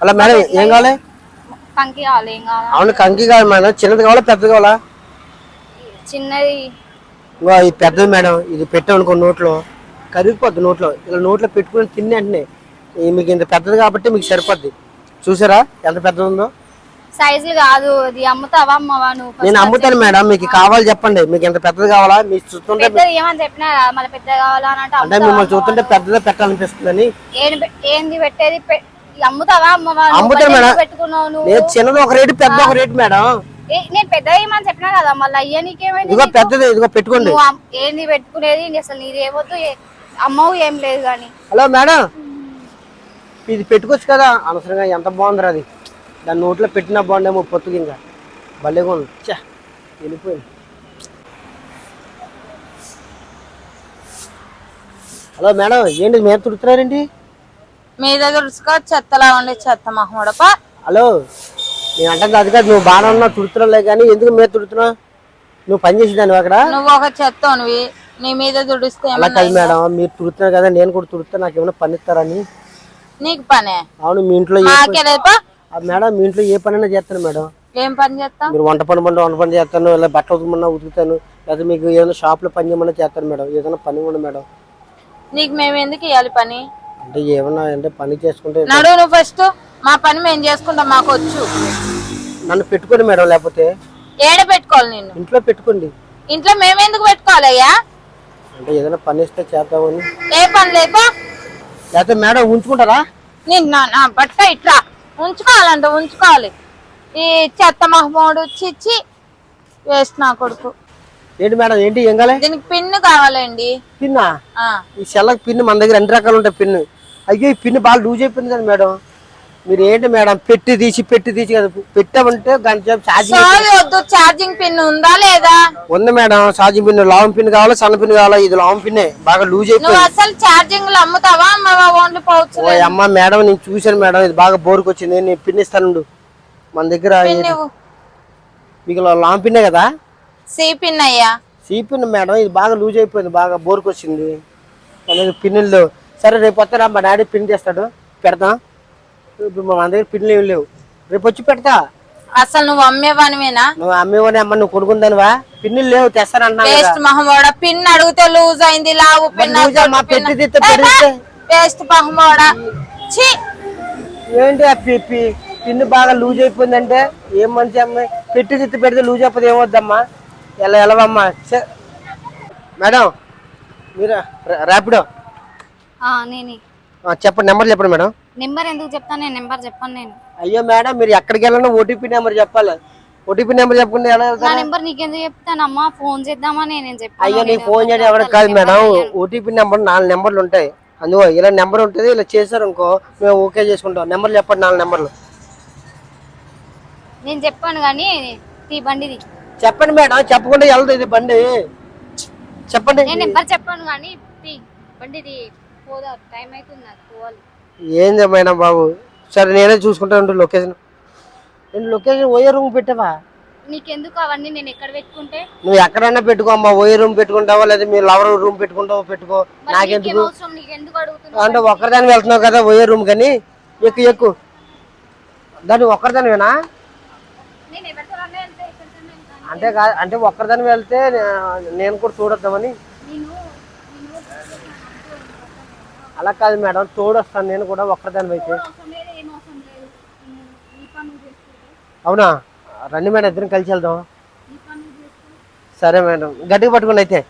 అలా మేడం ఏం కావాలి? కంకి కావాలి ఏం కావాలి? అవును కంకి కావాలి మేడం. చిన్నది కావాలా పెద్దది కావాలా? చిన్నది. ఇగో ఈ పెద్దది మేడం ఇది పెట్టామనుకో నోట్లో. కరిగిపోద్ది నోట్లో. ఇలా నోట్లో పెట్టుకుని తిని ఈ మీకు ఇంత పెద్దది కాబట్టి మీకు సరిపోద్ది. చూసారా? ఎంత పెద్దది ఉందో? సైజులు కాదు అది అమ్ముతావా అమ్మవా నువ్వు నేను అమ్ముతాను మేడం మీకు కావాలి చెప్పండి. మీకు ఎంత పెద్దది కావాలా? మీకు చూస్తుంటే పెద్దది ఏమని చెప్పినా కదా, మళ్ళీ పెద్ద కావాలా అంటే అంటే మిమ్మల్ని చూస్తుంటే పెద్దదే పెట్టాలనిపిస్తుందని. ఏంది పెట్టేది? ఇది అమ్ముతావా అమ్ముతాను మేడం. పెట్టుకున్నావు నేను చిన్నది ఒక రేటు పెద్ద ఒక రేటు మేడం. ఏ, నేను పెద్ద ఏమని చెప్పినా కదా మళ్ళీ అయ్యా నీకేమైంది ఇదిగో? పెద్దది ఇదిగో పెట్టుకోండి. ఏంది పెట్టుకునేది? అసలు నీది ఏమొద్దు ఏ- అమ్మవు ఏం లేదు కానీ. Hello madam. ఇది పెట్టుకోవచ్చు కదా అనవసరంగా ఎంత బాగుందిరా అది. దాని నోట్లో పెట్టినా బాగుండేమో పొత్తుకి ఇంకా భలేగా ఉంది. వెళ్ళిపోయింది. హలో మేడం ఏంటి మేము తుడుతున్నారండి మీ దగ్గర ఉసుక చెత్తలా ఉండే చెత్త మహమ్మడప హలో నేను అంటే అది కాదు నువ్వు బాగానే ఉన్నావు తుడుతున్నాలే కానీ ఎందుకు మేము తుడుతున్నావు? నువ్వు పని చేసేదాన్ని అక్కడ? నువ్వు ఒక చెత్తనివి నీ మీద అలా ఏమన్నా కాదు మేడం మీరు తుడుతున్నారు కదా నేను కూడా తుడుతా నాకు ఏమైనా పని ఇస్తారని నీకు పనే? అవును మీ ఇంట్లో మేడం మీ ఇంట్లో ఏ పనైనా చేస్తాను మేడం. ఏం పని చేస్తాం మీరు వంట పని పండు వంట పని చేస్తాను ఇలా బట్టలు ఉతుకమన్నా ఉతుకుతాను లేదా మీకు ఏదైనా షాప్లో పని చేయమన్నా చేస్తాను మేడం ఏదైనా పని కూడా మేడం. నీకు మేము ఎందుకు ఇవ్వాలి పని? అంటే ఏమన్నా అంటే పని చేసుకుంటే నడు నువ్వు ఫస్ట్ మా పని మేము చేసుకుంటాం మాకు వచ్చు. నన్ను పెట్టుకోండి మేడం లేకపోతే ఏడ పెట్టుకోవాలి నిన్ను? ఇంట్లో పెట్టుకోండి. ఇంట్లో మేము ఎందుకు పెట్టుకోవాలయ్యా? అంటే ఏదైనా పని ఇస్తే చేద్దామని. ఏ పని లేపా లేకపోతే మేడం ఉంచుకుంటారా? నిన్న నా బట్ట ఇట్లా. ఉంచుకోవాలంట ఉంచుకోవాలి. ఈ చెత్త మహమ్మోడు చిచ్చి వేస్ట్ నా కొడుకు. ఏంటి మేడం ఏంటి ఏం దీనికి పిన్ను కావాలండి. పిన్నా? ఆ. ఈ సెల్లకి పిన్ మన దగ్గర అన్ని రకాలు ఉంటాయి పిన్. అయ్యో ఈ పిన్ బాగా లూజ్ అయిపోయింది కదా మేడం. మీరు ఏంటి మేడం పెట్టి తీసి పెట్టి తీసి కదా పెట్టామంటే ఛార్జింగ్ ఛార్జింగ్ పిన్ ఉందా లేదా? ఉంది మేడం ఛార్జింగ్ పిన్ లావం పిన్ కావాలా సన్న పిన్ కావాలా? ఇది లావం పిన్నే బాగా లూజ్ అయిపోయింది. అసలు ఛార్జింగ్ అమ్ముతావా? ఓన్లీ ఓ అమ్మ మేడం నేను చూశాను మేడం ఇది బాగా బోరుకు వచ్చింది నేను పిన్ ఇస్తాను మన దగ్గర మీకు లాంగ్ పిన్నే కదా? సి పిన్ అయ్యా సీ పిన్ మేడం ఇది బాగా లూజ్ అయిపోయింది బాగా బోరుకు వచ్చింది పిన్నులు సరే రేపు వస్తారా? మా డాడీ పిన్ చేస్తాడు పెడతాం ఇప్పుడు మా దగ్గర పిన్నులు ఏమి లేవు. రేపు వచ్చి పెడతా. అసలు నువ్వు అమ్మేవానివేనా? నువ్వు అమ్మేవని అమ్మ నువ్వు కొనుక్కుందానివా? పిన్నులు లేవు వేస్ట్ మహమ్మోడ పిన్ అడిగితే లూజ్ అయింది లావు పెట్టి తీస్తే ఛీ! ఏంటి ఆ పిన్ను బాగా లూజ్ అయిపోయిందంటే? ఏం మంచి అమ్మాయి? పెట్టి తిత్తి పెడితే లూజ్ అయిపోతే ఏమొద్దమ్మా ఎలా ఎలవమ్మా. మేడం మీరు ర్యాపిడో ఆ, నేనే. ఆ, చెప్పండి నెంబర్ చెప్పండి మేడం. నెంబర్ ఎందుకు చెప్తాను నేను నెంబర్ చెప్పాను నేను. అయ్యో మేడం మీరు ఎక్కడికి వెళ్ళినా ఓటీపీ నెంబర్ చెప్పాలి. ఓటీపీ నెంబర్ చెప్పకుండా ఎలా నా నెంబర్ నీకెందుకు చెప్తానమ్మా? ఫోన్ చేద్దామని నేను? చెప్పాను అయ్యో నీ ఫోన్ చేయడం ఎవరికి కాదు మేడం. ఓటీపీ నెంబర్ నాలుగు నెంబర్లు ఉంటాయి. అందుకో ఇలా నెంబర్ ఉంటుంది ఇలా చేశారు అనుకో మేము ఓకే చేసుకుంటాం. నెంబర్ చెప్పండి నాలుగు నెంబర్లు. నేను చెప్పాను కానీ తీ బండిది. చెప్పండి మేడం చెప్పకుండా వెళ్తుంది ఇది బండి. చెప్పండి. నేను నెంబర్ చెప్పాను కానీ పోదా టైం అవుతుంది నాకు పోవాలి. ఏంది మేడం బాబు? సరే నేనే చూసుకుంటాను లొకేషన్. నేను లొకేషన్ ఓయే రూమ్ పెట్టావా? నీకెందుకు అవన్నీ నేను ఎక్కడ పెట్టుకుంటే? నువ్వు ఎక్కడైనా పెట్టుకో అమ్మా ఓయే రూమ్ పెట్టుకుంటావా లేదా మీ లవర్ రూమ్ పెట్టుకుంటావో పెట్టుకో. నాకెందుకు? అంటే ఒక్కరిదాని వెళ్తున్నావు కదా ఓయే రూమ్ కానీ? ఎక్కు ఎక్కు. దాన్ని ఒక్కరిదానివేనా? నేను ఎవరితో అన్నా వెళ్తే ఎక్కడికన్నా వెళ్తాను. అంటే కాదు అంటే ఒక్కరిదాని వెళ్తే నేను కూడా చూడొద్దామని. అలా కాదు మేడం తోడొస్తాను నేను కూడా ఒక్కరిదాని అయితే. అవునా? రండి మేడం ఇద్దరం కలిసి వెళ్దాం. సరే మేడం గట్టిగా పట్టుకోండి అయితే.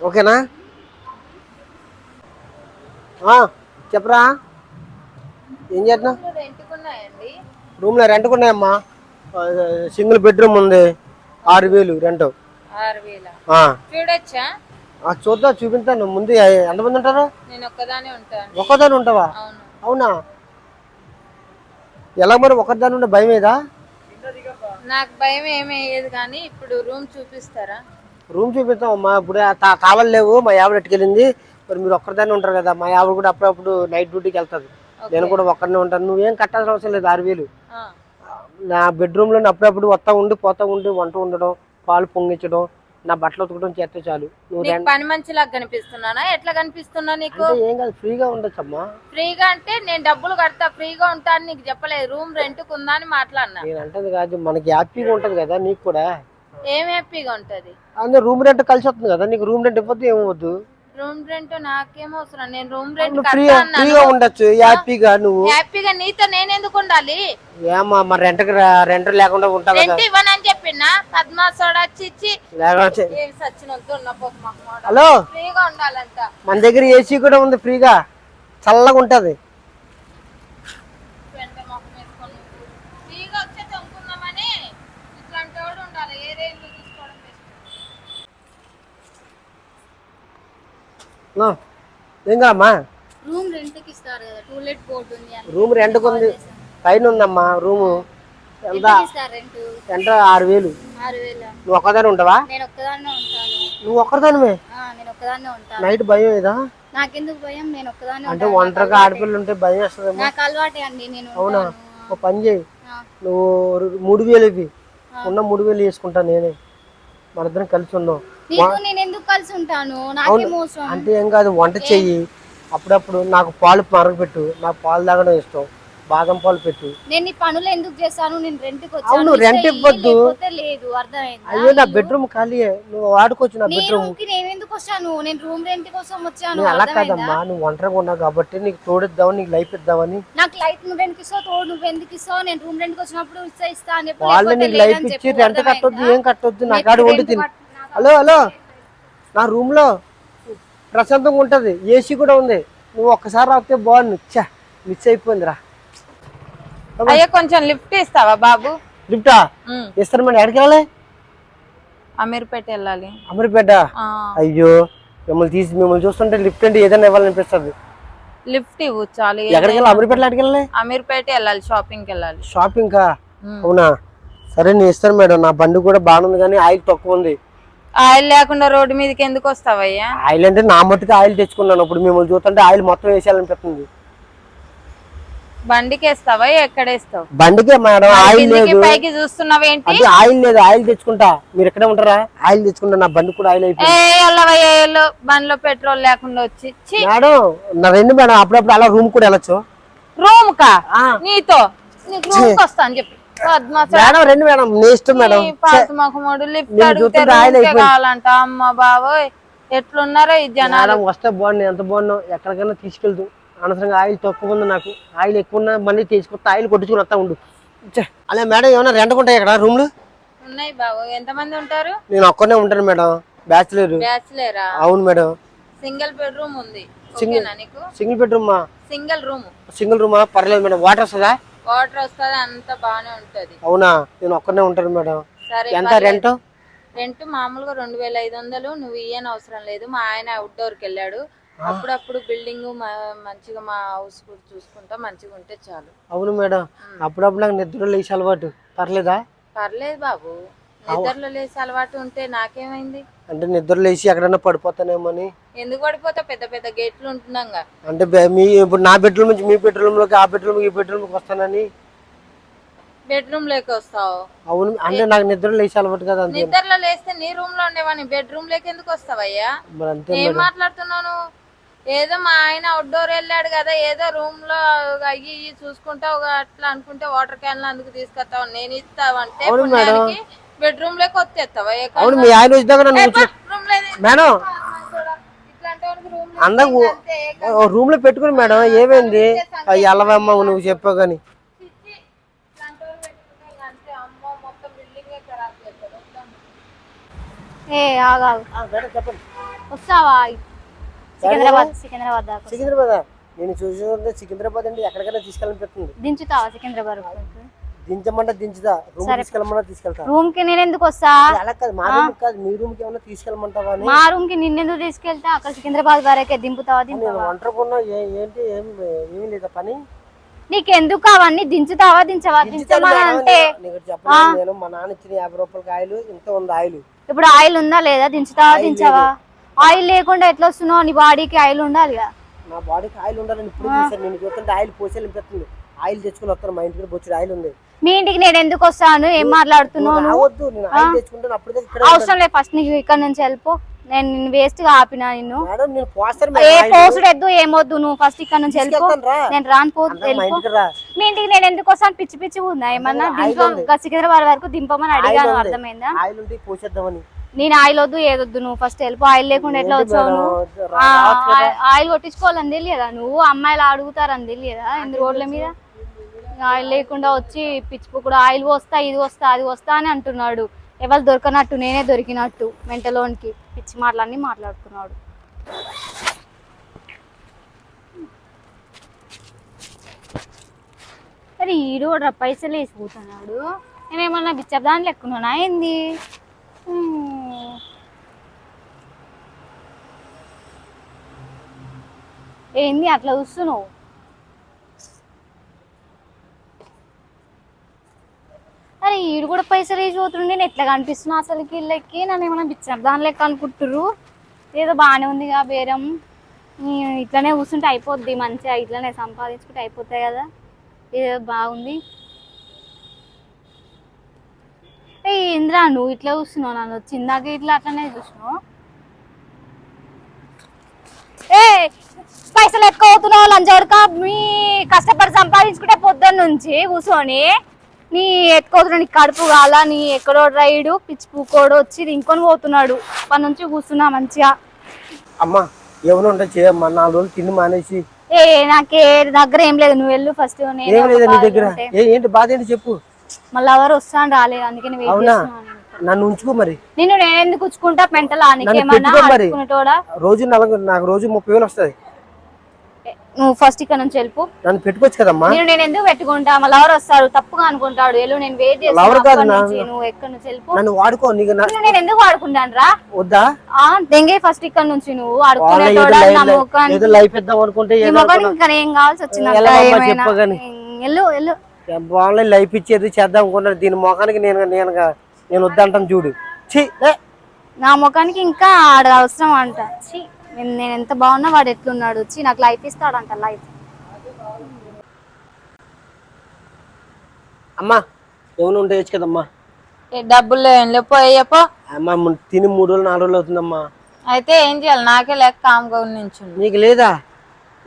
ఓకేనా? చెప్పరా? ఏం రెంట్కున్నాయండి రూమ్లో రెంట్కి ఉన్నాయమ్మా. ఆ, సింగిల్ బెడ్రూమ్ ఉంది. ఆరు వేలు రెంట్ ఆరు వేల. ఆ. చూడొచ్చా? ఆ, చూద్దాం చూపిస్తాను ముందు ఎంతమంది ఉంటారు? నేను ఒక్కదానే ఉంటాను. ఒక్కదాని ఉంటావా? అవును. అవునా? ఎలా మరి ఒక్కదాని ఉంటే భయం ఏదా? నాకు భయం ఏమీ వేయదు కానీ ఇప్పుడు రూమ్ చూపిస్తారా? రూమ్ చూపిస్తాం. అమ్మా ఇప్పుడు తా- కావాలి లేవు. మా ఆవిడ ఎట్టుకెళ్ళింది. మరి మీరు ఒక్కరిదాన్ని ఉంటారు కదా మా ఆవిడ కూడా అప్పుడప్పుడు నైట్ డ్యూటీకి వెళ్తుంది. నేను కూడా ఒక్కరినే ఉంటాను. నువ్వేం కట్టాల్సిన అవసరం లేదు. ఆరు వేలు. ఆ. నా బెడ్రూమ్లో అప్పుడప్పుడు వస్తా ఉండి పోతా ఉండి వంట ఉండడం పాలు పొంగించడం నా బట్టలు ఉతకడం చేస్తే చాలు. నువ్వు నీకు పని మంచిలాగా కనిపిస్తున్నానా? ఎట్లా కనిపిస్తున్నా నీకు? అంటే ఏం కాదు ఫ్రీగా ఉండొచ్చమ్మా. ఫ్రీగా అంటే నేను డబ్బులు కడతా ఫ్రీగా ఉంటా అని నీకు చెప్పలేదు. రూమ్ రెంట్ కుందా అని మాట్లాడినా. నేను అంటది కాదు మనకి హ్యాపీగా ఉంటది కదా నీకు కూడా. ఏం హ్యాపీగా ఉంటది? అందులో రూమ్ రెంట్ కలిసి వస్తుంది కదా నీకు రూమ్ రెంట్ ఇవ్వద్దు ఏమవద్దు రూమ్ రెంట్ నాకేం అవసరం? నేను రూమ్ రెంట్ ఫ్రీగా ఉండొచ్చు. హ్యాపీగా నువ్వు. హ్యాపీగా నీతో నేను ఎందుకు ఉండాలి ఏమా మరి రెంట్ రెంట్ లేకుండా ఉంటావు కదా. రెంట్ ఇవ్వనని చెప్పినా? పద్మా సోడా మాట. హలో? ఫ్రీగా ఉండాలంట. మన దగ్గర ఏసీ కూడా ఉంది ఫ్రీగా. చల్లగా ఉంటది వెంట మొహం వేసుకొని నువ్వు. ఫ్రీగా వచ్చే తొంగుకుందామని ఇట్లాంటి వాడు ఉండాలి ఏ రేంజ్ తీసుకోవడం బెస్ట్ నా, ఏం కామ్మా రూమ్ రెంట్కి ఇస్తారు కదా టూలెట్ బోర్డు ఉంది అని. రూమ్ రెంట్కి ఉంది. పైన ఉందమ్మా రూము. ఎంత? ఎంతకి ఇస్తారు రెంట్? ఎంత? ఆరు వేలు. ఆరు వేల? నువ్వు ఒక్కదాని ఉంటావా నేను ఒక్కదాన్నే ఉంటాను. నువ్వు ఒక్కదానివే? ఆ, నేను ఒక్కదాన్నే ఉంటాను. నైట్ భయం ఏదా నాకెందుకు భయం? నేను ఒక్కదాన్నే అంటే ఉంటాను. ఒంటరిగా ఆడపిల్లలు ఉంటే భయం వేస్తుందేమో. నాకు అలవాటే అండి నేను అవునా? ఉంటాను. ఒక పని చేయి. ఆ, నువ్వు రు- మూడు వేలు ఇవి ఉన్న మూడు వేలు వేసుకుంటా నేనే. మన ఇద్దరం కలిసి ఉన్నాం. నీకు నేను ఎందుకు కలిసి ఉంటాను? నాకే మోసం. అంటే ఏం కాదు వంట చెయ్యి. అప్పుడప్పుడు నాకు పాలు మరగపెట్టు. నాకు పాలు తాగడం ఇష్టం. బాదం పాలు పెట్టు. నేను ఈ పనులు ఎందుకు చేస్తాను? నేను రెంట్ అవును, ఇవ్వద్దు. లేదు. అర్థమైందా? అయ్యో నా బెడ్రూమ్ ఖాళీయే నువ్వు వాడుకోవచ్చు నా బెడ్రూమ్కి నేను ఎందుకు వచ్చాను నేను రూమ్ రెంట్ కోసం వచ్చాను. అలా కాదమ్మా. నువ్వు ఒంటరిగా ఉన్నావు కాబట్టి నీకు తోడిద్దామని నీకు లైఫ్ ఇద్దామని. నాకు లైట్ నువ్వు ఎందుకు ఇస్తావు? తోడు నువ్వు ఎందుకు ఇస్తావు? నేను రూమ్ రెంట్ వచ్చినప్పుడు ఇస్తా ఇస్తా అని వాళ్ళు నీకు లైఫ్ ఇచ్చి రెంట్ కట్టొద్దు? ఏం కట్టొద్దు? నా కాడ వండి తిని. Hello hello. నా రూమ్లో ప్రశాంతంగా ఉంటది. ఏసీ కూడా ఉంది. నువ్వు ఒక్కసారి రాకపోతే బాగుంది చా మిస్ అయిపోయిందిరా. అయ్యా కొంచెం లిఫ్ట్ ఇస్తావా బాబు? లిఫ్టా? ఉమ్, ఇస్తారు మేడం ఎక్కడికి వెళ్ళాలి? అమీర్పేట వెళ్ళాలి. అమరిపేట? అయ్యో మిమ్మల్ని తీసి మిమ్మల్ని చూస్తుంటే లిఫ్ట్ అంటే ఏదైనా ఇవ్వాలనిపిస్తుంది. లిఫ్ట్ ఇవ్వు చాలు. ఎక్కడికి వెళ్ళాలి? ఎక్కడికి వెళ్ళాలి? అమీర్పేట వెళ్ళాలి షాపింగ్కి వెళ్ళాలి. షాపింగ్. అవునా? సరే నేను ఇస్తాను మేడం. నా బండి కూడా బాగానే ఉంది కానీ ఆయిల్ తక్కువ ఉంది. ఆయిల్ లేకుండా రోడ్డు మీదకి ఎందుకు వస్తావయ్యా? ఆయిల్ అంటే నా మట్టుకు ఆయిల్ తెచ్చుకున్నాను. ఇప్పుడు మిమ్మల్ని చూస్తుంటే ఆయిల్ మొత్తం వేసేయాలనిపిస్తుంది. బండికి వేస్తావా ఎక్కడేస్తావు? బండికే మేడం ఆయిల్ లేదు. పైకి అంటే ఆయిల్ లేదు ఆయిల్ తెచ్చుకుంటా. మీరు ఎక్కడే ఉంటారా? ఆయిల్ తెచ్చుకుంటా నా బండి కూడా ఆయిల్ అయిపోయింది. బండిలో పెట్రోల్ లేకుండా వచ్చి. మేడం నా రెండు మేడం అప్పుడప్పుడు అలా రూమ్ కూడా వెళ్ళొచ్చు. రూమ్ కా. నీతో? రూమ్ వస్తా అని చెప్పి. మేడం రెండు లిఫ్ట్ అడిగితే. కావాలంట. అమ్మ బాబోయ్ ఎట్లున్నారో ఈ జనాలు? మేడం వస్తే బాగుంది ఎంత బాగున్నావు ఎక్కడికైనా తీసుకెళ్తూ. అనవసరంగా ఆయిల్ తక్కువ ఉంది నాకు. ఆయిల్ ఎక్కువ ఉన్న మళ్ళీ తీసుకొస్తే ఆయిల్ కొట్టించుకుని వస్తా ఉండు. అలా మేడం ఏమైనా రెంట్ ఉంటాయి ఇక్కడ రూమ్లు? ఉన్నాయి బాబు ఎంతమంది ఉంటారు? నేను ఒక్కనే ఉంటాను మేడం. బ్యాచులర్. బ్యాచులరా? అవును మేడం. సింగిల్ బెడ్రూమ్ ఉంది. Single bedroom? Single room. Single రూమా? పర్లేదు మేడం. వాటర్ వస్తుందా? వాటర్ వస్తుంది అంత బాగానే ఉంటది. అవునా? నేను ఒక్కనే ఉంటాను మేడం. సరే ఎంత రెంట్? రెంట్ మామూలుగా రెండు వేల ఐదు వందలు నువ్వు ఇయ్యని అవసరం లేదు. మా ఆయన అవుట్డోర్కి వెళ్ళాడు అప్పుడప్పుడు బిల్డింగ్ మంచిగా మా హౌస్ కూడా చూసుకుంటా మంచిగా ఉంటే చాలు. అవును మేడం. అప్పుడప్పుడు నాకు నిద్ర లేచి అలవాటు. పర్లేదా? పర్లేదు బాబు. నిద్రలో లేసి అలవాటు ఉంటే నాకేమైంది? అంటే నిద్ర లేచి ఎక్కడైనా పడిపోతానేమో అని ఎందుకు పడిపోతా? పెద్ద పెద్ద గేట్లు ఉంటున్నాగా. అంటే బె- మీ ఇప్పుడు నా బెడ్రూమ్ నుంచి మీ బెడ్రూమ్లోకి ఆ బెడ్రూమ్ ఈ బెడ్రూమ్కి వస్తానని? బెడ్రూమ్లోకి వస్తావు. అవును అంటే నాకు నిద్ర లేచి అలవాటు కదా అంతే. నిద్రలో లేస్తే నీ రూమ్లో ఉండేవాని బెడ్రూమ్లోకి ఎందుకు వస్తావయ్యా? మరి అంతే ఏం మాట్లాడుతున్నావు నువ్వు? ఏదో మా ఆయన అవుట్డోర్ వెళ్ళాడు కదా ఏదో రూమ్లో అయ్యి ఇయ్యి చూసుకుంటావు అట్లా అనుకుంటే వాటర్ క్యాన్ అందుకు తీసుకొస్తావు. నేను ఇస్తావంటే అవును మేడం. బెడ్రూమ్లోకి వచ్చేస్తావా? ఏ అవును మీ ఆయన వచ్చాక నన్ను మేడం! ఇట్లాంటి వానికి రూమ్లో పెట్టుకుని మేడం ఏమైంది? అల్లవమ్మ నువ్వు చెప్పావు కానీ. ఏ చెప్పండి. వస్తావా? సికింద్రాబాద్ సికింద్రాబాద్ దాకా సికింద్రాబాద్? నేను చూసుకుంటే సికింద్రాబాద్ అంటే ఎక్కడికైనా తీసుకెళ్ళనిపిస్తుంది దించుతావా సికింద్రాబాద్? దించమంటే దించుదా? రూమ్ తీసుకెళ్ళమన్నా తీసుకెళ్తా. రూమ్కి నేను ఎందుకు వస్తా? అలా కాదు మా రూమ్ కాదు మీ రూమ్కి ఏమన్నా తీసుకెళ్ళమంటావా మా రూమ్కి నిన్నెందుకు తీసుకెళ్తా? అక్కడ సికింద్రాబాద్ వరకే దింపుతావా నేను దింపుతావా ఒంటరికున్నా ఏంటి ఏమీ లేదా పని? నీకెందుకు అవన్నీ? దించుతావా దించవా? దించమని అంటే నేను- నీకు చెప్పనా? నేను మా నాన్న ఇచ్చిన యాభై రూపాయలకి ఆయిల్ ఇంత ఉంది ఆయిల్. ఇప్పుడు ఆయిల్ ఉందా లేదా? దించుతావా దించవా? ఆయిల్ లేకుండా ఎట్లా వస్తున్నావు? నీ బాడీకి ఆయిల్ ఉండాలి కదా నా బాడీకి ఆయిల్ ఉండాలని ఇప్పుడు నేను చూస్తుంటే ఆయిల్ పోసేయాలనిపిస్తుంది. ఆయిల్ తెచ్చుకుని వస్తాను మా ఇంటికి బొచ్చుడు ఆయిల్ ఉంది. మీ ఇంటికి నేను ఎందుకు వస్తాను? ఏం మాట్లాడుతున్నావు నువ్వు రావద్దు నేను ఆయిల్ తెచ్చుకుంటాను అప్పుడు ఇక్కడ అవసరం లేదు ఫస్ట్ నీకు ఇక్కడ నుంచి వెళ్ళిపో. నేను నిన్ను వేస్ట్గా ఆపినా నిన్ను? ఏ. పోసుడు ఎద్దు ఏమొద్దు నువ్వు ఫస్ట్ ఇక్కడ నుంచి వెళ్ళిపో. నేను రాను పో అన్న, మా వెళ్ళిపో. మీ ఇంటికి నేను ఎందుకు వస్తాను? పిచ్చి పిచ్చి ఉందా? ఏమన్నా. ఇంకా సికింద్రాబాద్ వరకు దింపమని అడిగాను. అర్థమైందా? నేను ఆయిల్ వద్దు ఏదొద్దు నువ్వు ఫస్ట్ వెళ్ళిపో. ఆయిల్ లేకుండా ఎట్లా వచ్చావు? నువ్వు. ఆయిల్- కొట్టించుకోవాలని తెలియదా? నువ్వు అమ్మాయిలు అడుగుతారని తెలియదా? ఎందు రోడ్ల మీద? ఆయిల్ లేకుండా వచ్చి పిచ్చిపు కూడా ఆయిల్ వస్తా ఇది వస్తా అది వస్తా అని అంటున్నాడు. ఎవరు దొరకనట్టు నేనే దొరికినట్టు మెంటలోనికి పిచ్చి మాటలన్నీ మాట్లాడుతున్నాడు. అరే ఈడు కూడా పైసలు వేసిపోతున్నాడు నేనేమన్నా బిచ్చబ్దాని లెక్కున్నానా? ఏంది? ఏంది అట్లా చూస్తున్నావు? అరే ఈడు కూడా పైసలు వేసి పోతుండే నేను ఎట్లా కనిపిస్తున్నా అసలు వీళ్ళకి? నన్ను ఏమైనా బిచ్చదాని లెక్క అనుకుంటుర్రు. ఏదో బాగానే ఉందిగా బేరం. ఇట్లానే ఇట్లనే కూర్చుంటే అయిపోద్ది మంచిగా. ఇట్లనే సంపాదించుకుంటే అయిపోతాయి కదా. ఏదో బాగుంది. ఏ ఇంద్రా నువ్వు ఇట్లా చూస్తున్నావు నన్ను? వచ్చి ఇట్లా అట్లనే చూసినావు? ఏ పైసలు ఎక్కువ అవుతున్నావు లంచవడక మీ కష్టపడి సంపాదించుకుంటే పొద్దున్న నుంచి కూర్చొని నీ ఎత్తుకోతున్నా నీ కడుపు కాల నీ ఎక్కడో రైడు పిచ్చి పూకోడు వచ్చి ఇంకొని పోతున్నాడు. పని నుంచి కూర్చున్నా మంచిగా. అమ్మా ఎవరు ఉంటే చేయమ్మా నాలుగు రోజులు తిండి మానేసి. ఏ నాకే దగ్గర ఏం లేదు నువ్వు వెళ్ళు ఫస్ట్ ఏం లేదా నీ దగ్గర. ఏంటి బాధ ఏంటి చెప్పు. మళ్ళీ ఎవరు వస్తాను రాలేదు అందుకే అవునా? నన్ను ఉంచుకో మరి. నిన్ను నేను ఎందుకు ఉంచుకుంటా పెంటలా? రోజు నాకు రోజు ముప్పై వేలు వస్తుంది నువ్వు ఫస్ట్ ఇక్కడ నుంచి వెళ్ళిపో. నన్ను పెట్టుకోవచ్చు కదమ్మా? నేను నేను ఎందుకు పెట్టుకుంటా? మళ్ళీ ఎవరు వస్తారు తప్పుగా అనుకుంటాడు. వెళ్ళు నేను వెయిట్ చేస్తాను నువ్వు ఎక్కడి నుంచి వెళ్ళిపో? నన్ను వాడుకో నీకు నేను ఎందుకు వాడుకుంటాను రా వద్దా? ఆ దెంగే ఫస్ట్ ఇక్కడ నుంచి నువ్వు వాళ్ళ ఏదో లైఫ్ నా లైఫ్- ముఖానికి. ఏదో లైఫ్ ఇద్దాం అనుకుంటే ఇంకా ఏం కావాల్సి వచ్చింది ఎలా అమ్మా చెప్పగాని? వెళ్ళు వెళ్ళు. బాగుంది లైఫ్ ఇచ్చేది చేద్దాం అనుకున్నాను దీని మొఖానికి నేను నేను నేను వద్దంటాను చూడు. ఛీ. నా ముఖానికి ఇంకా ఆడ అవసరం అంట. ఛీ, నేను ఎంత బాగున్నా వాడు ఎట్లున్నాడు వచ్చి నాకు లైఫ్ ఇస్తాడంట లైఫ్ అమ్మా ఏమైనా ఉండేయచ్చు కదమ్మా. ఏ డబ్బులు ఏం లేపో అయ్యపో అమ్మా ము- తిని మూడు రోజులు నాలుగు రోజులు అవుతుందమ్మా. అయితే ఏం చేయాలి? నాకే లేక కామ్గా నించుండు నీకు లేదా?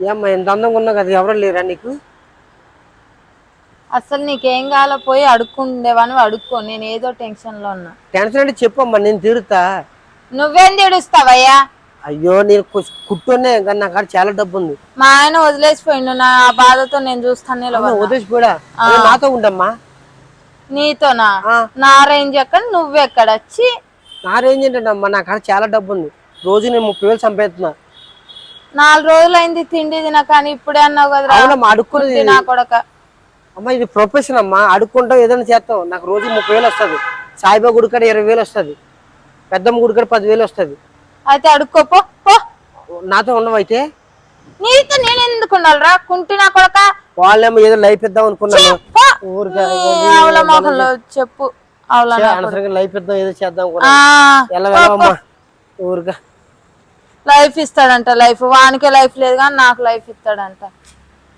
ఏమ్మా ఎంత అందంగా ఉన్నావు కదా ఎవరు లేరా నీకు? అసలు నీకేం కావాలో పోయి అడుక్కుండేవని అడుక్కో నేను ఏదో టెన్షన్లో ఉన్నా. టెన్షన్ అంటే చెప్పమ్మా నేను తీరుతా నువ్వేం తీడుస్తావయ్యా? అయ్యో నేను కుట్టునే కానీ నా కాడ చాలా డబ్బు ఉంది మా ఆయన వదిలేసిపోయిండు నా బాధతో నేను చూస్తాను అమ్మా, నిలబడినా. వదిలేసి కూడా నాతో ఉండమ్మా. నీతోనా. నా రేంజ్ ఎక్కడ? నువ్వెక్కడ వచ్చి నా రేంజ్ ఏంటంటమ్మా నా కాడ చాలా డబ్బు ఉంది రోజు నేను ముప్పై వేలు సంపాదిస్తున్నా. నాలుగు రోజులు అయింది తిండి తిన కానీ ఇప్పుడే అన్నావు అడుక్కునేది కుట్టి నా కొడక. అమ్మా ఇది ప్రొఫెషన్ అమ్మా. అడుక్కుంటాం ఏదైనా చేస్తాం నాకు రోజు ముప్పై వేలు వస్తుంది. సాయిబాబా గుడి కాడ ఇరవై వేలు వస్తుంది. పెద్దమ్మ గుడి కాడ పదివేలు వస్తుంది. అయితే అడుక్కోపో. నాతో ఉండవైతే నీతో నేను ఎందుకు ఉండాలిరా? కుంటి నా కొడక? వాళ్ళేమో ఏదో లైఫ్ ఇద్దాం అనుకున్నాను. ఊరికే మొహంలో చెప్పు. లైఫ్ ఇద్దాం ఏదో చేద్దాం ఊరిగా లైఫ్ ఇస్తాడంట లైఫ్. వానికే లైఫ్ లేదు కానీ నాకు లైఫ్ ఇస్తాడంట.